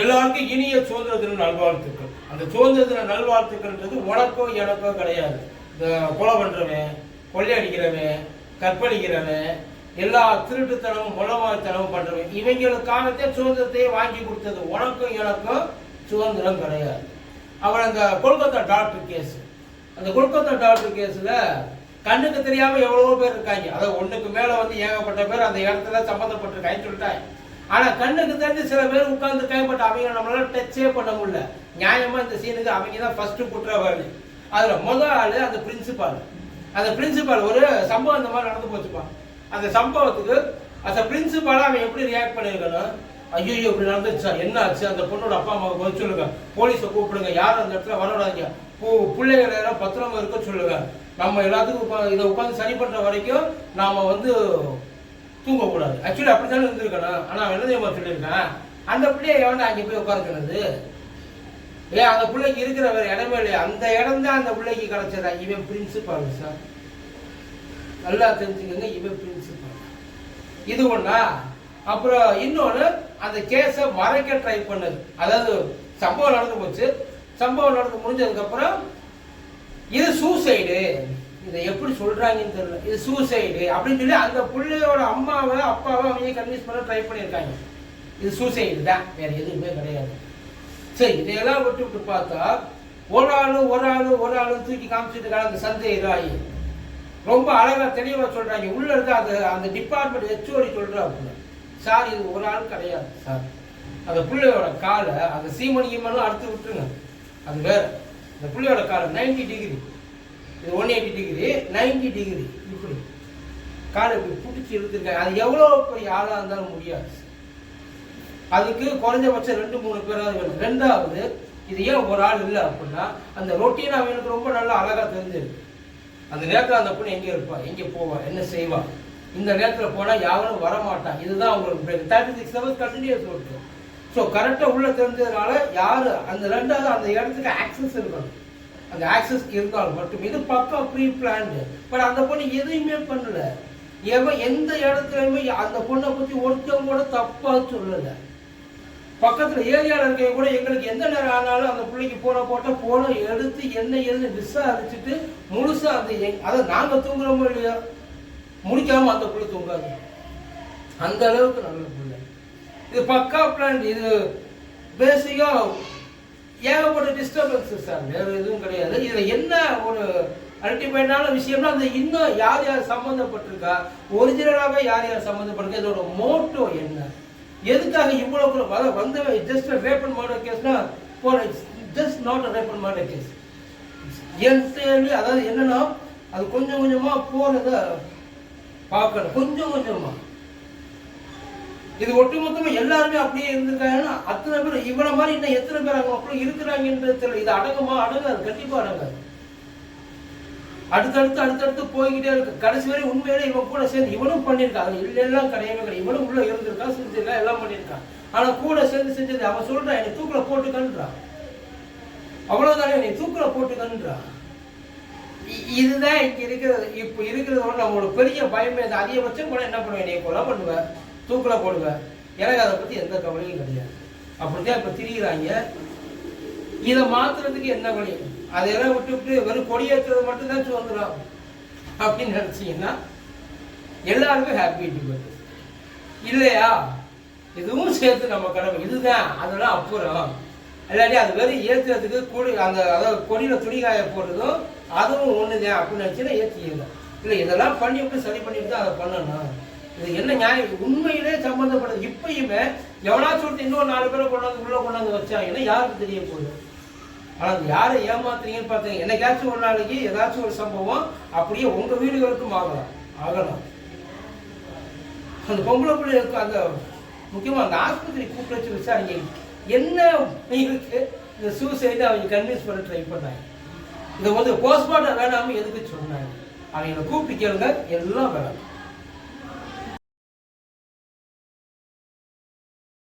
எல்லாருக்கும் இனிய சுதந்திர தின நல்வாழ்த்துக்கள். அந்த சுதந்திர தின நல்வாழ்த்துக்கள்ன்றது உனக்கோ எனக்கோ கிடையாது. இந்த கொலை பண்ணுறவன் கொள்ளையடிக்கிறவன் கற்பழிக்கிறவன் எல்லா திருட்டுத்தனமும் முளமாய்த்தனமும் பண்ணுறவன் இவங்களுக்காகத்தே சுதந்திரத்தையே வாங்கி கொடுத்தது உனக்கும் எனக்கும் சுதந்திரம் கிடையாது. அவன் அந்த கொல்கத்தா டாக்டர் கேஸ் அந்த கொல்கத்தா டாக்டர் கேஸில் கண்ணுக்கு தெரியாமல் எவ்வளவோ பேர் இருக்காங்க. அதாவது ஒன்றுக்கு மேலே வந்து ஏகப்பட்ட பேர் அந்த இடத்துல சம்மந்தப்பட்டிருக்காங்கன்னு சொல்லிட்டாங்க ஆனா கண்ணுக்கு தெரிஞ்சு சில பேர் உட்கார்ந்து கைப்பட்ட அவங்க நம்மளால டச்சே பண்ண முடியல. நியாயமா இந்த சீனுக்கு அவங்க தான் ஃபர்ஸ்ட் குற்றவாளி. அதுல முதல் ஆளு அந்த பிரின்சிபால் அந்த பிரின்சிபால் ஒரு சம்பவம் இந்த மாதிரி நடந்து போச்சுப்பா அந்த சம்பவத்துக்கு அந்த பிரின்சிபாலாக அவன் எப்படி ரியாக்ட் பண்ணிருக்கணும் ஐயோ இப்படி நடந்துச்சா என்ன ஆச்சு? அந்த பொண்ணோட அப்பா அம்மாவுக்கு வந்து சொல்லுங்க. போலீஸை கூப்பிடுங்க. யாரும் அந்த இடத்துல வரவிடாதீங்க பூ பிள்ளைகள் எல்லாம் பத்திரமா இருக்க சொல்லுங்க. நம்ம எல்லாத்துக்கும் இதை உட்காந்து சரி பண்ற வரைக்கும் நாம வந்து தூங்கக்கூடாது. ஆக்சுவலி அப்படித்தானே இருந்திருக்கணும். ஆனால் அவன் என்ன தெரியுமா அந்த பிள்ளைய எவன்டா அங்கே போய் உட்காந்துக்கிறது ஏன் அந்த பிள்ளைக்கு இருக்கிற வேற இடமே இல்லையா. அந்த இடம் தான் அந்த பிள்ளைக்கு கிடைச்சதா? இவன் பிரின்சிபால் சார் நல்லா தெரிஞ்சுக்கோங்க இவன் பிரின்சிபால் இது ஒன்றா அப்புறம் இன்னொன்று அந்த கேஸை மறைக்க ட்ரை பண்ணது அதாவது சம்பவம் நடந்து போச்சு. சம்பவம் நடந்து முடிஞ்சதுக்கப்புறம் இது சூசைடு இதை எப்படி சொல்றாங்கன்னு தெரியல. இது சூசைடு அப்படின்னு சொல்லி அந்த பிள்ளையோட அம்மாவை அப்பாவை அவங்க கன்வின்ஸ் பண்ண ட்ரை பண்ணியிருக்காங்க. இது சூசைடு தான். வேற எதுவுமே கிடையாது. சரி இதையெல்லாம் விட்டு விட்டு பார்த்தா ஒரு ஆளு ஒரு ஆளு ஒரு ஆளு தூக்கி காமிச்சிட்டு அந்த சந்தை இதாகி ரொம்ப அழகா தெளிவா சொல்றாங்க. உள்ள இருக்க அந்த அந்த டிபார்ட்மெண்ட் ஹெச்ஓடி சொல்றாப்புல சார் இது ஒரு ஆள் கிடையாது சார். அந்த பிள்ளையோட காலை அந்த சீமன் ஈமனும் அறுத்து விட்டுருங்க. அது வேற. அந்த பிள்ளையோட காலை 90 டிகிரி இது ஒன் எயிட்டி டிகிரி 90 டிகிரி இப்படி. காலை இப்படி பிடிச்சி இழுத்துருக்காங்க. அது எவ்வளோ பெரிய ஆளாக இருந்தாலும் முடியாது. அதுக்கு குறைஞ்சபட்சம் ரெண்டு மூணு பேராவது வேணும். ரெண்டாவது இது ஏன் ஒரு ஆள் இல்லை அப்படின்னா அந்த ரொட்டீன் அவனுக்கு ரொம்ப நல்லா அழகாக தெரிஞ்சிருக்கு. அந்த நேரத்தில் அந்த பொண்ணு எங்கே இருப்பா? எங்கே போவா? என்ன செய்வா? இந்த நேரத்தில் போனால் யாரும் வரமாட்டான் இதுதான் அவங்களுக்கு break thirty six hours continuous இருக்கு ஸோ கரெக்டாக உள்ளே தெரிஞ்சதுனால யார் அந்த ரெண்டாவது அந்த இடத்துக்கு ஆக்சஸ் இருக்கணும். அந்த ஆக்சஸ் இருந்தால் மட்டும். இது பக்கா ப்ரீ பிளான்டு பட் அந்த பொண்ணு எதையுமே பண்ணல. எவன் எந்த இடத்துலையுமே அந்த பொண்ணை பற்றி ஒருத்தவங்க கூட தப்பாக சொல்லலை. பக்கத்துல ஏரியால இருக்கவங்க கூட எங்களுக்கு எந்த நேரம் ஆனாலும் அந்த பிள்ளைக்கு போன போட்ட போன எடுத்து என்ன ஏதுன்னு விசாரிச்சுட்டு முழுசா அந்த அதை நாங்க தூங்குறோமோ இல்லையா முடிக்காம அந்த பிள்ளை தூங்காது. அந்த அளவுக்கு நல்ல பிள்ளை. இது பக்கா பிளான் இது பேசிக்கா ஏகப்பட்ட டிஸ்டர்பன்ஸ் சார். வேறு எதுவும் கிடையாது. இதில் என்ன ஒரு அல்டிமேட்டான விஷயம்னா அந்த இன்னும் யார் யார் சம்மந்தப்பட்டிருக்கா ஒரிஜினலாகவே யார் யார் சம்மந்தப்பட்டிருக்கா இதோட மோட்டோ என்ன? எதுக்காக கூட வர வந்தவன் ஜஸ்ட் வேப்பன் மர்டர் கேஸ்னா போன just not a weapon murder case entirely அதாவது என்னன்னா அது கொஞ்சம் கொஞ்சமாக போகிறத பார்க்கணும். கொஞ்சம் கொஞ்சமாக இது ஒட்டுமொத்தமா எல்லாருமே அப்படியே இருந்திருக்காங்கன்னா அத்தனை பேர் இவனை மாதிரி இன்னும் எத்தனை பேர் அவங்க அப்படி இருக்கிறாங்கன்றது தெரியல. இது அடங்குமா அடங்காது கண்டிப்பா அடங்காது. அடுத்தடுத்து அடுத்தடுத்து போய்கிட்டே இருக்கு. கடைசி வரை உண்மையில இவன் கூட சேர்ந்து இவனும் பண்ணியிருக்கான் அது இல்லை எல்லாம் கிடையவே கிடையாது. இவனும் உள்ள இருந்திருக்கான் செஞ்சிருக்கான் எல்லாம் பண்ணியிருக்கான் ஆனா கூட சேர்ந்து செஞ்சது அவன் சொல்றான் என்னை தூக்குல போட்டுக்கன்றான் அவ்வளவுதானே என்னை தூக்குல போட்டுக்கன்றான் இதுதான் இங்க இருக்கிறது. இப்ப இருக்கிறதோட நம்மளோட பெரிய பயமே. அதிகபட்சம் கூட என்ன பண்ணுவேன்? என்னை கொலை பண்ணுவேன். தூக்கில் போடுவேன் எனக்கு அதை பற்றி எந்த கவலையும் கிடையாது. அப்படித்தான் இப்போ திரிகிறாங்க இதை மாற்றுறதுக்கு என்ன வழி? அதையெல்லாம் விட்டு விட்டு வெறும் கொடியேற்றுறது மட்டும்தான் சுதந்திரம் அப்படின்னு நினச்சிங்கன்னா எல்லாருமே ஹாப்பி டிபேட் இல்லையா? இதுவும் சேர்த்து நம்ம கடமை. இதுதான். அதெல்லாம் அப்புறம். இல்லாட்டி அது வெறும் ஏற்றுறதுக்கு கூடி அந்த அதாவது கொடியில் துணி காய போடுறதும் அதுவும் ஒண்ணுதான் அப்படின்னு நினச்சின்னா ஏற்றிக்கலாம் இல்லை இதெல்லாம் பண்ணி விட்டு சரி பண்ணிட்டு தான் அதை பண்ணணும். இது என்ன நியாயம்? உண்மையிலே சம்பந்தப்படுது இப்பயுமே எவனாச்சும் சொல்லிட்டு இன்னொரு நாலு பேரை கொண்டாந்து உள்ள கொண்டாந்து வச்சாங்கன்னா யாருக்கு தெரிய போகுது? ஆனா அது யாரை ஏமாத்துறீங்கன்னு பார்த்தீங்க என்னைக்காச்சும் ஒரு நாளைக்கு ஏதாச்சும் ஒரு சம்பவம் அப்படியே உங்க வீடுகளுக்கும் ஆகலாம். ஆகலாம். அந்த பொம்பளை பிள்ளைகளுக்கு அந்த முக்கியமா அந்த ஆஸ்பத்திரி கூப்பிட்டு வச்சு விசாரிங்க. என்ன இருக்கு? இந்த சூசைடு அவங்க கன்வின்ஸ் பண்ண ட்ரை பண்ணாங்க. இதை வந்து போஸ்ட்மார்ட்டம் வேணாம எதுக்கு சொன்னாங்க? அவங்கள கூப்பிட்டு கேளுங்க. எல்லாம் வேணாம்.